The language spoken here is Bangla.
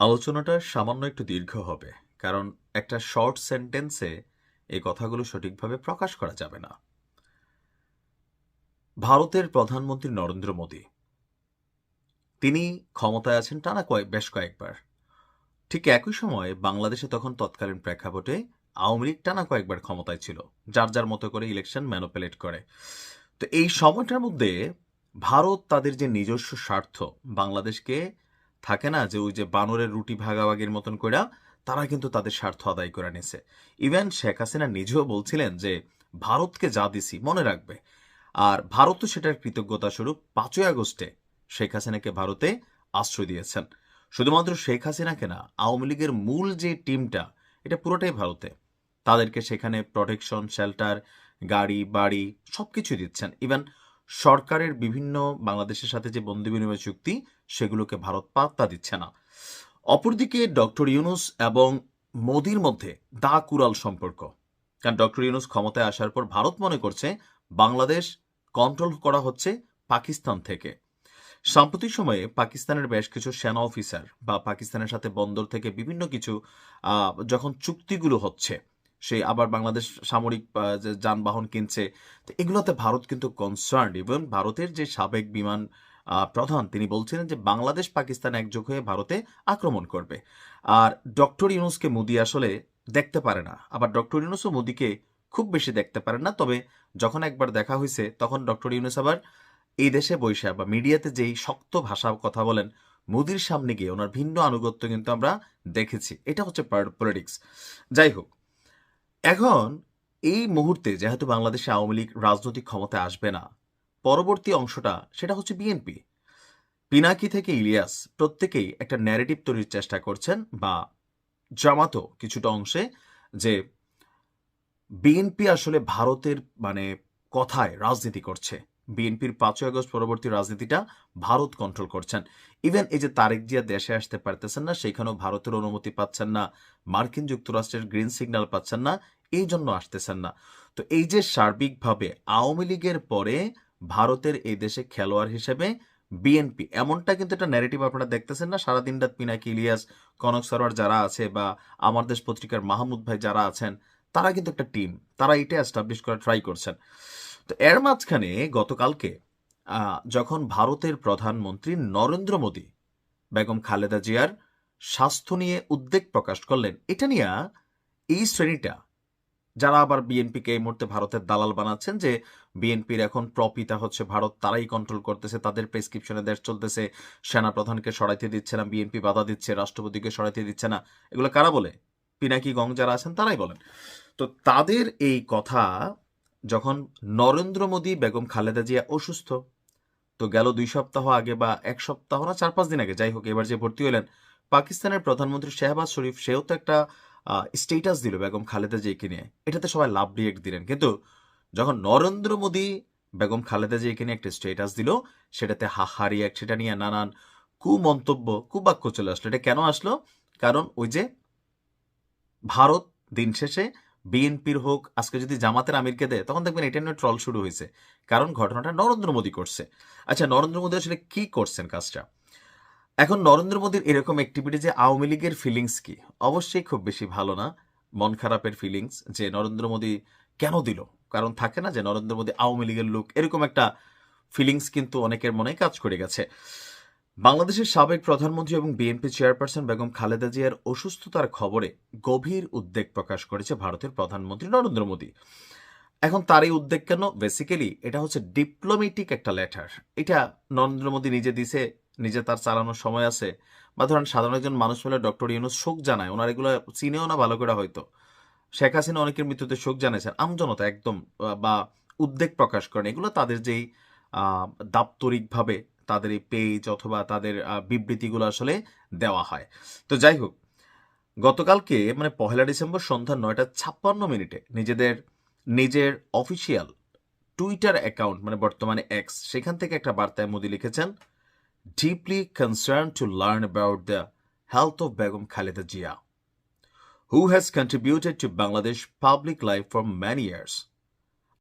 আলোচনাটা সামান্য একটু দীর্ঘ হবে, কারণ একটা শর্ট সেন্টেন্সে এই কথাগুলো সঠিকভাবে প্রকাশ করা যাবে না। ভারতের প্রধানমন্ত্রী নরেন্দ্র মোদী। তিনি ক্ষমতায় আছেন টানা কয়েক, বেশ কয়েকবার। ঠিক একই সময়ে বাংলাদেশে তখন তৎকালীন প্রেক্ষাপটে আওয়ামী লীগ টানা কয়েকবার ক্ষমতায় ছিল, যার যার মতো করে ইলেকশন ম্যানোপুলেট করে। তো এই সময়টার মধ্যে ভারত তাদের যে নিজস্ব স্বার্থ, বাংলাদেশকে থাকে না যে ওই যে বানরের রুটি ভাগাভাগির মতন কইরা তারা কিন্তু তাদের স্বার্থ আদায় করে নিছে। ইভেন শেখ হাসিনা নিজেও বলছিলেন যে, ভারতকে যা দিছি, মনে রাখবে। আর ভারতও সেটার কৃতজ্ঞতা স্বরূপ পাঁচই আগস্টে শেখ হাসিনাকে ভারতে আশ্রয় দিয়েছেন। শুধুমাত্র শেখ হাসিনাকে না, আওয়ামী লীগের মূল যে টিমটা, এটা পুরোটাই ভারতে। তাদেরকে সেখানে প্রোটেকশন শেল্টার গাড়ি, বাড়ি সবকিছু দিচ্ছেন। ইভেন সরকারের বিভিন্ন বাংলাদেশের সাথে যে বন্দি বিনিময় চুক্তি, সেগুলোকে ভারত পাত্তা দিচ্ছে না। অপরদিকে ডক্টর ইউনুস এবং মোদির মধ্যে দা কুরাল সম্পর্ক। কারণ ডক্টর ইউনুস ক্ষমতায় আসার পর ভারত মনে করছে, বাংলাদেশ কন্ট্রোল করা হচ্ছে পাকিস্তান থেকে। সাম্প্রতিক সময়ে পাকিস্তানের বেশ কিছু সেনা অফিসার বা পাকিস্তানের সাথে বন্দর থেকে বিভিন্ন কিছু যখন চুক্তিগুলো হচ্ছে সেই আবার বাংলাদেশ সামরিক যে যানবাহন কিনছে, তো এগুলোতে ভারত কিন্তু কনসার্ন ইভেন ভারতের যে সাবেক বিমান প্রধান, তিনি বলছিলেন যে বাংলাদেশ পাকিস্তান একযোগ হয়ে ভারতে আক্রমণ করবে। আর ডক্টর ইউনুসকে মোদি আসলে দেখতে পারে না। আবার ডক্টর ইউনুসও মোদিকে খুব বেশি দেখতে পারেন না। তবে যখন একবার দেখা হয়েছে, তখন ডক্টর ইউনুস আবার এই দেশে বৈশা বা মিডিয়াতে যেই শক্ত ভাষা কথা বলেন, মোদির সামনে গিয়ে ওনার ভিন্ন আনুগত্য কিন্তু আমরা দেখেছি। এটা হচ্ছে পলিটিক্স। যাই হোক এখন এই মুহূর্তে যেহেতু বাংলাদেশে আওয়ামী লীগ রাজনৈতিক ক্ষমতায় আসবে না, পরবর্তী অংশটা সেটা হচ্ছে বিএনপি পিনাকি থেকে ইলিয়াস প্রত্যেকেই একটা ন্যারেটিভ তৈরির চেষ্টা করছেন বা জামাতও কিছুটা অংশে যে বিএনপি আসলে ভারতের মানে কথায় রাজনীতি করছে। বিএনপির পাঁচই আগস্ট পরবর্তী রাজনীতিটা ভারত কন্ট্রোল করছেন। ইভেন এই যে তারেক জিয়া দেশে আসতে পারতেছেন না, সেখানেও ভারতের অনুমতি পাচ্ছেন না, মার্কিন যুক্তরাষ্ট্রের গ্রিন সিগন্যাল পাচ্ছেন না এই জন্য আসতেছেন না। তো এই যে সার্বিকভাবে আওয়ামী লীগের পরে ভারতের এই দেশে খেলোয়াড় হিসেবে বিএনপি এমনটা কিন্তু একটা ন্যারেটিভ আপনারা দেখতেছেন না? সারাদিন রাত পিনাকি, ইলিয়াস, কনক সরোয়ার যারা আছে বা আমার দেশ পত্রিকার মাহমুদ ভাই যারা আছেন, তারা কিন্তু একটা টিম তারা এটা এস্টাবলিশ করা ট্রাই করছেন। তো এর মাঝখানে গতকালকে যখন ভারতের প্রধানমন্ত্রী নরেন্দ্র মোদী, বেগম খালেদা জিয়ার স্বাস্থ্য নিয়ে উদ্বেগ প্রকাশ করলেন, এটা নিয়ে এই শ্রেণীটা যারা আবার বিএনপিকে এই মুহূর্তে ভারতের দালাল বানাচ্ছেন যে বিএনপির এখন প্রপিতা হচ্ছে ভারত, তারাই কন্ট্রোল করতেছে, তাদের প্রেসক্রিপশনে দেশ চলতেছে সেনা প্রধানকে সরাইতে দিচ্ছে না বিএনপি বাধা দিচ্ছে, রাষ্ট্রপতিকে সরাইতে দিচ্ছে না। এগুলো কারা বলে? পিনাকি গং যারা আছেন তারাই বলেন। তো তাদের এই কথা যখন নরেন্দ্র মোদী, বেগম খালেদা জিয়া অসুস্থ, তো গেল দুই সপ্তাহ আগে বা এক সপ্তাহ না, চার পাঁচ দিন আগে, যাই হোক, এবার যে ভর্তি হলেন, পাকিস্তানের প্রধানমন্ত্রী শেহবাজ শরীফ, সেও তো একটা স্টেটাস দিল বেগম খালেদা জিয়াকে নিয়ে। এটাতে সবাই লাভ রিয়েক্ট দিলেন। কিন্তু যখন নরেন্দ্র মোদী বেগম খালেদা জিয়াকে নিয়ে একটা স্টেটাস দিল, সেটাতে হাহা রিয়াক্ট সেটা নিয়ে নানান কুমন্তব্য, কুবাক্য চলে আসলো। এটা কেন আসলো? কারণ ওই যে ভারত দিন শেষে বিএনপির হোক, আজকে যদি জামাতের আমিরকে দেয়, তখন দেখবেন এটা নিয়ে ট্রল শুরু হয়েছে। কারণ ঘটনাটা নরেন্দ্র মোদী করছে। আচ্ছা নরেন্দ্র মোদী আসলে কি করছেন কাজটা? এখন নরেন্দ্র মোদীর এরকম অ্যাক্টিভিটি যে আওয়ামী লীগের ফিলিংস কি? অবশ্যই খুব বেশি ভালো না। মন খারাপের ফিলিংস যে নরেন্দ্র মোদী কেন দিল? কারণ থাকে না যে নরেন্দ্র মোদী আওয়ামী লীগের লোক এরকম একটা ফিলিংস কিন্তু অনেকের মনে কাজ করে গেছে। বাংলাদেশের সাবেক প্রধানমন্ত্রী এবং বিএনপি চেয়ারপারসন বেগম খালেদা জিয়ার অসুস্থতার খবরে গভীর উদ্বেগ প্রকাশ করেছে ভারতের প্রধানমন্ত্রী নরেন্দ্র মোদী। এখন তার এই উদ্বেগ কেন? বেসিক্যালি এটা হচ্ছে ডিপ্লোমেটিক একটা লেটার এটা নরেন্দ্র মোদী নিজে দিছে নিজে তার চালানোর সময় আছে? বা ধরেন সাধারণ একজন মানুষ হলে ডক্টর ইউনুস শোক জানায়, ওনার এগুলো চিনেও না ভালো করে হয়তো। শেখ হাসিনা অনেকের মৃত্যুতে শোক জানিয়েছেন, আমজনতা একদম বা উদ্বেগ প্রকাশ করেন। এগুলো তাদের যেই দাপ্তরিকভাবে তাদের এই পেজ অথবা তাদের বিবৃতিগুলো আসলে দেওয়া হয়। তো যাই হোক, গতকালকে মানে পহেলা ডিসেম্বর সন্ধ্যা নয়টা ছাপ্পান্ন মিনিটে নিজেদের, নিজের অফিসিয়াল টুইটার অ্যাকাউন্ট মানে বর্তমানে এক্স সেখান থেকে একটা বার্তায় মোদি লিখেছেন deeply concerned to learn about the health of Begum Khalida Jia, who has contributed to Bangladesh public life for many years.